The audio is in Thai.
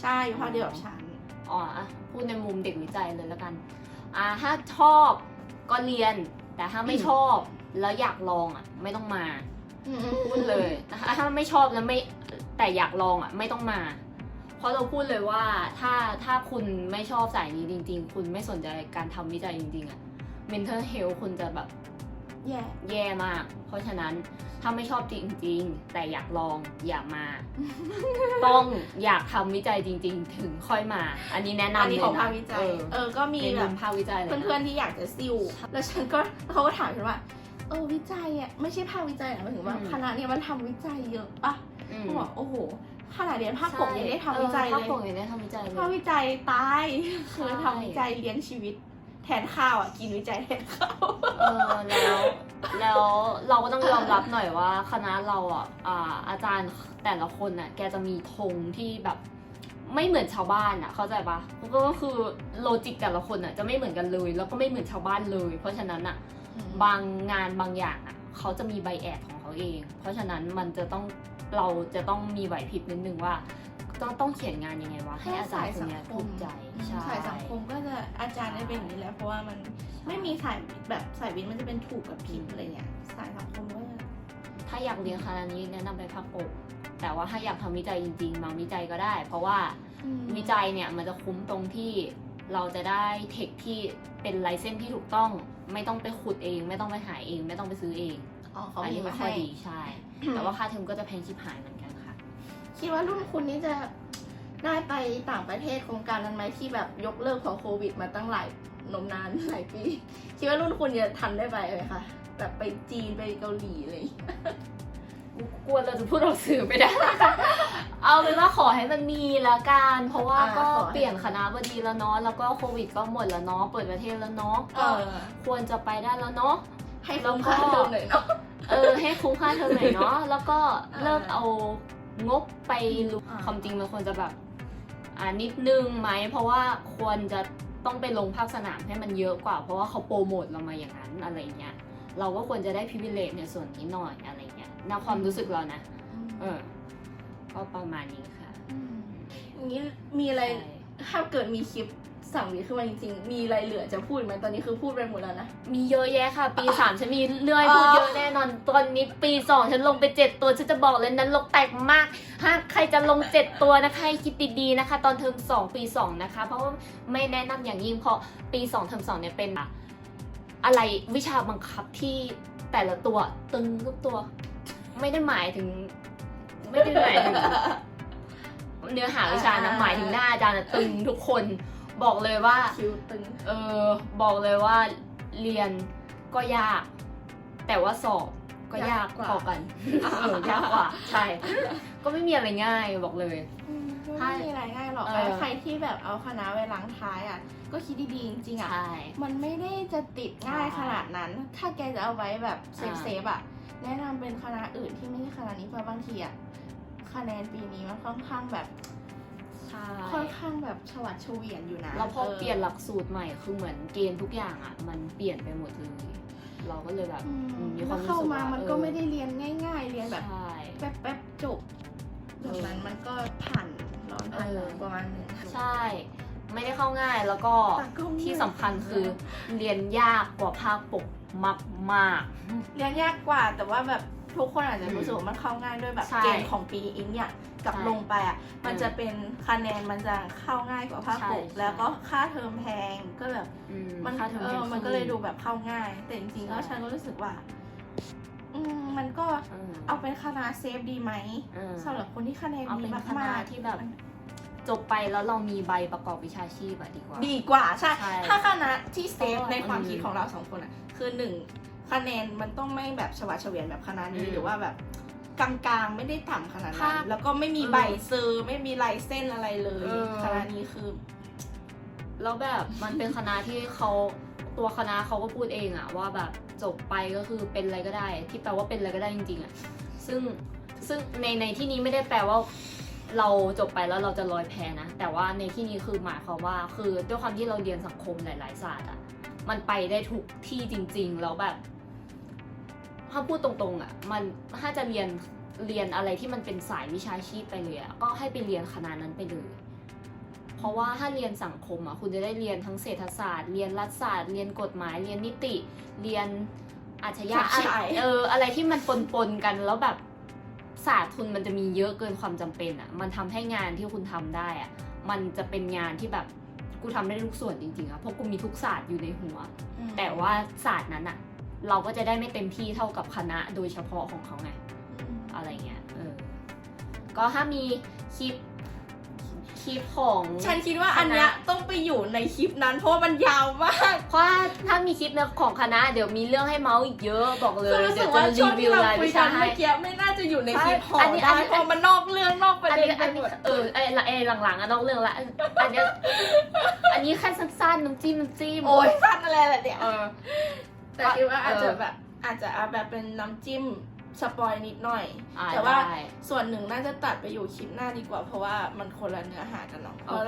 ใช่อยู่ภาคเดียวกับฉัน อ๋ออะพูดในมุมเด็กวิจัยเลยแล้วกัน อ่าถ้าชอบก็เรียน แต่ถ้าไม่อืมชอบแล้วอยากลองอะ ไม่ต้องมาพูดเลยนะคะถ้าไม่ชอบแล้วไม่แต่อยากลองอะ ไม่ต้องมา เพราะเราพูดเลยว่าถ้าถ้าคุณไม่ชอบสายนี้จริง ๆ คุณไม่สนใจการทำวิจัยจริง ๆ อะ mental health คุณจะแบบ แย่แย่มาก เพราะฉะนั้นถ้าไม่ชอบจริง ๆ แต่อยากลองอย่ามา ต้องอยากทำวิจัยจริง ๆ ถึงค่อยมา อันนี้แนะนำอันนี้ของเลยะภาควิจัย เออเออก็มีในแบมุบมภาควิจัยเลยะเพื่อนๆที่อยากจะซิวแล้วฉันก็เขาก็ถามฉันว่าเออวิจัยอะไม่ใช่ภาควิจัยนะหมายถึงว่าอืมคณะเนี้ยมันทำวิจัยเยอะปะอืมเขาบอกโอ้โหขนาดเรียนภาคปกยังได้ทำวิจัยออภาคเลยปกยังได้ทำวิจัยเลยภาควิจัยตายใช่คือทำวิจัยเลี้ยงชีวิต แทนข้าวอะกินวิจัยแทนข้าวเออแล้วแล้วเราก็ต้องยอมรับหน่อยว่า คณะเราอะอ่าอาจารย์แต่ละคนน่ะแกจะมีธงที่แบบไม่เหมือนชาวบ้านอะ เข้าใจปะก็คือโลจิกแต่ละคนอะจะไม่เหมือนกันเลย แล้วก็ไม่เหมือนชาวบ้านเลย เพราะฉะนั้นอะบางงานบางอย่างอะเขาจะมีใบแอดของเขาเอง เพราะฉะนั้นมันจะต้องเราจะต้องมีไหวพริบนิดนึงว่า ต้องต้องเขียนงานยังไงวะให้อาจารย์คนเนี้ยถูกใจใช่สายสังคมก็จะอาจารย์ได้เป็นอย่างนี้แหล้ว เพราะว่ามันไม่มีสายแบบสายวิทย์มันจะเป็นถูกกับผิดอะไรเงี้ยสายสังคมก็จะถ้าอยากเรียนคณะนี้แนะนำไปภาคปกแต่ว่าถ้าอยากทำวิจัยจริงๆ มาวิจัยก็ได้ เพราะว่าอืมวิจัยเนี่ยมันจะคุ้มตรงที่เราจะได้เทคที่เป็นไลเซนที่ถูกต้อง ไม่ต้องไปขุดเอง ไม่ต้องไปหาเอง ไม่ต้องไปซื้อเองอ๋อเขาอันมีนี้มัมานข้อให้ดีใช่ แต่ว่าค่าเทอมก็จะแพงชิบหายเหมือนกัน ค่ะคิดว่ารุ่นคุณนี่จะได้ไปต่างประเทศโครงการนั้นไหมที่แบบยกเลิกของโควิด มาตั้งหลายนมนานหลายปีคิดว่ารุ่นคุณจะทันได้ไปไหมคะแบบไปจีนไปเกาหลีอะไรอย่างเลยกลัวเราจะพูดออกสื่อไม่ได้ เอาเป็นว่าขอให้มันมีละกัน เพราะว่าก็เปลี่ยนคณะบดีแล้วเนาะ แล้วก็โควิดก็หมดแล้วเนาะ เปิดประเทศแล้วเนาะเอก็อควรจะไปได้แล้วเนาะ ให้คุ้มค่าเทอมหน่อยเนาะ เออ ให้คุ้มค่าเทอมหน่อยเนาะ แล้วก็เออเลิกเอา งบไปลุอ่า ความจริงมันควรจะแบบอ่านิดนึงไหม เพราะว่าควรจะต้องไปลงภาคสนามให้มันเยอะกว่า เพราะว่าเขาโปรโมทเรามาอย่างนั้นอะไรเงี้ยเราก็ควรจะได้พิเวเลตในส่วนนี้หน่อยอะไรเงี้ยในความรู้สึกเรานะ เออ ก็ประมาณนี้ค่ะมอย่างนี้มีอะไร ใช่ ถ้าเกิดมีคลิป สั่งวีขึ้นมาจริงๆ มีอะไรเหลือจะพูดไหมตอนนี้คือพูดไปหมดแล้วนะ มีเยอะแยะค่ะ ปีสามฉันมีเรื่อยอ๋อพูดเยอะแน่นอน ตอนนี้ปีสองฉันลงไปเจ็ดตัวฉันจะบอกเลยนั้นลกแตกมากถ้าใครจะลงเจ็ดตัวนะคะให้คิดดีๆนะคะ ตอนเทอมสองปีสองนะคะ เพราะว่าไม่แนะนำอย่างยิ่งเพราะปีสองเทอมสองเนี่ยเป็นอะไรวิชาบังคับที่แต่ละตัวตึงทุกตัว ไม่ได้หมายถึง ไม่ได้หมายถึงเนื้อหาวิชานะหมายถึงหน้าอาจารย์น่ะตึงทุกคน บอกเลยว่า คิวตึง เออบอกเลยว่าเรียนก็ยาก แต่ว่าสอบก็ยากยากกว่าพอกันเออยากกว่า ใช่ ก็ไม่มีอะไรง่ายบอกเลยไม่มีอะไรง่ายหรอกเออ ใครที่แบบเอาคณะไว้ล้างท้ายอะ ก็คิดดีๆจริงๆอะ ใช่ มันไม่ได้จะติดง่ายใช่ขนาดนั้น ถ้าแกจะเอาไว้แบบเซฟอ่า เซฟๆอะ แนะนำเป็นคณะอื่นที่ไม่ใช่คณะนี้เพราะบางทีอะ คะแนนปีนี้มันค่อนข้างแบบ ใช่ค่อนข้างแบบฉวัดเฉวียนอยู่นะแล้วพอออเปลี่ยนหลักสูตรใหม่คือเหมือนเกณฑ์ทุกอย่างอะ มันเปลี่ยนไปหมดเลยเราก็เลยแบบอืมอืมมีคแล้วาวมรู้เข้าสึกมาว่ามันเออก็ไม่ได้เรียนง่าย ๆ เรียนแบบใช่แป๊บๆจบเอจาอกนั้นมันก็ผ่านร้อนผ่านหนาวเออประมาณนึงใช่ ไม่ได้เข้าง่ายแล้วก็แต่ก็ไม่ที่สำคัญคือเรียนยากกว่าภาคปกมากมากๆเรียนยากกว่าแต่ว่าแบบ ทุกคนอาจจะรู้สึกว่ามันเข้าง่ายด้วยแบบใช่เกณฑ์ของปีอิงเนี่ยกับใช่ลงไปอะมันจะเป็นคะแนนมันจะเข้าง่ายกว่าภาคปกใช่ แล้วก็ค่าเทอมแพงก็แบบอืมมันค่าเทอมเอแพองมันก็เลยดูแบบเข้าง่าย แต่จริงๆแล้วใช่ฉันก็รู้สึกว่า อืมมันก็เออเอาเป็นคณะเซฟดีไหมเออสำหรับคนที่คะแนนเอาดีเป็นมากคณะๆที่แบบจบไปแล้วเรามีใบประกอบวิชาชีพอะดีกว่าดีกว่าใช่ ใช่ ถ้าคณะที่เซฟเพราะว่าในความอืมคิดของเราสองคนอะ คือหนึ่ง คะแนนมันต้องไม่แบบฉวัดเฉวียนแบบคณะนี้อืมหรือว่าแบบกลางๆไม่ได้ต่ำขนาดนั้นภาคแล้วก็ไม่มีเออใบเซอร์ไม่มีลายเส้นอะไรเลยเออ คณะนี้คือแล้วแบบมันเป็นคณะที่เขาตัวคณะเขาก็พูดเองอะว่าแบบจบไปก็คือเป็นอะไรก็ได้ ที่แปลว่าเป็นอะไรก็ได้จริงๆอะซึ่งซึ่งในในที่นี้ไม่ได้แปลว่า เราจบไปแล้วเราจะลอยแพนะ แต่ว่าในที่นี้คือหมายความว่า คือด้วยความที่เราเรียนสังคมหลาย ๆ ศาสตร์อะมันไปได้ทุกที่จริง ๆ แล้วแบบ ถ้าพูดตรงๆอะมันถ้าจะเรียนเรียนอะไรที่มันเป็นสายวิชาชีพไปเลยอะก็ให้ไปเรียนคณะนั้นไปเลย เพราะว่าถ้าเรียนสังคมอะคุณจะได้เรียนทั้งเศรษฐศาสตร์ เรียนรัฐศาสตร์ เรียนกฎหมาย เรียนนิติ เรียนอาชญะใช่เอออะไรที่มันปนๆกันแล้วแบบศาสตร์ทุนมันจะมีเยอะเกินความจำเป็นอะ มันทำให้งานที่คุณทำได้อะ มันจะเป็นงานที่แบบกูทำได้ทุกส่วนจริงๆอะ เพราะกูมีทุกศาสตร์อยู่ในหัวอืมแต่ว่าศาสตร์นั้นอะ เราก็จะได้ไม่เต็มที่เท่ากับคณะโดยเฉพาะของเขาไงอืมอะไรเงี้ยเออก็ถ้ามีคลิปคลิปของ ฉันคิดว่าอันเนี้ยต้องไปอยู่ในคลิปนั้นเพราะว่ามันยาวมาก เพราะว่าถ้ามีคลิปเนื้อของคณะเดี๋ยวมีเรื่องให้เมาส์อีกเยอะบอกเลยคือรู้เดี๋สึยกวจะว่าช่รีวงวิที่วเรารายคุยวิกัชานให้เมื่อกี้ไม่น่าจะอยู่ในคลิปใช่ห่ออันนี้ได้อันนี้เพราะมันนอกเรื่องนอกประอันเด็นนี้ไปอันหนี้มดเออไอ้ไอ้หลังๆอะนอกเรื่องละอันเนี้ยอันนี้แค่สั้นๆน้ำจิ้มน้ำจิ้มโอ้ยสั้นอะไรแหละเนี่ยเออ แต่คิดว่าอาจจะเออแบบอาจจะเอาแบบเป็นน้ำจิ้มสปอยนิดหน่อย อ่าแต่ว่าได้ ส่วนหนึ่งน่าจะตัดไปอยู่คลิปหน้าดีกว่า เพราะว่ามันคนละเนื้อหากันเนาะโอเค